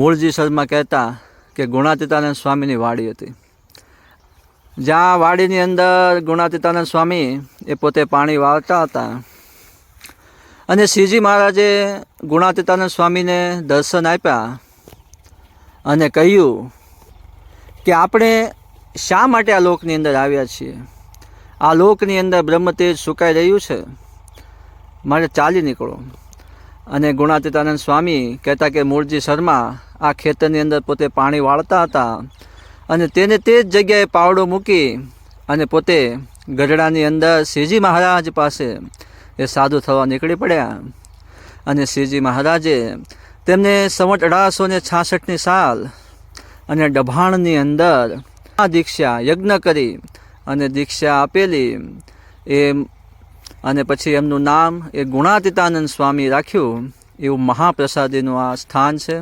મૂળજી શર્મા કહેતા કે ગુણાતીતાનંદ સ્વામીની વાડી હતી. જ્યાં વાડીની અંદર ગુણાતીતાનંદ સ્વામી એ પોતે પાણી વાળતા હતા. અને શ્રીજી મહારાજે ગુણાતીતાનંદ સ્વામીને દર્શન આપ્યા અને કહ્યું કે આપણે શા માટે આ લોકની અંદર આવ્યા છીએ? આ લોકની અંદર બ્રહ્મતેજ સુકાઈ રહ્યું છે. મારે ચાલી નીકળો. અને ગુણાતીતાનંદ સ્વામી કહેતા કે મૂળજી શર્મા આ ખેતરની અંદર પોતે પાણી વાળતા હતા અને તેને તે જ જગ્યાએ પાવડો મૂકી અને પોતે ગઢડાની અંદર શ્રીજી મહારાજ પાસે એ સાધુ થવા નીકળી પડ્યા. અને શ્રીજી મહારાજે તેમને સંવટ અઢારસો ને છાસઠની સાલ અને ડભાણની અંદર આ દીક્ષા યજ્ઞ કરી અને દીક્ષા આપેલી. એ અને પછી એમનું નામ એ ગુણાતીતાનંદ સ્વામી રાખ્યું. એવું મહાપ્રસાદીનું આ સ્થાન છે.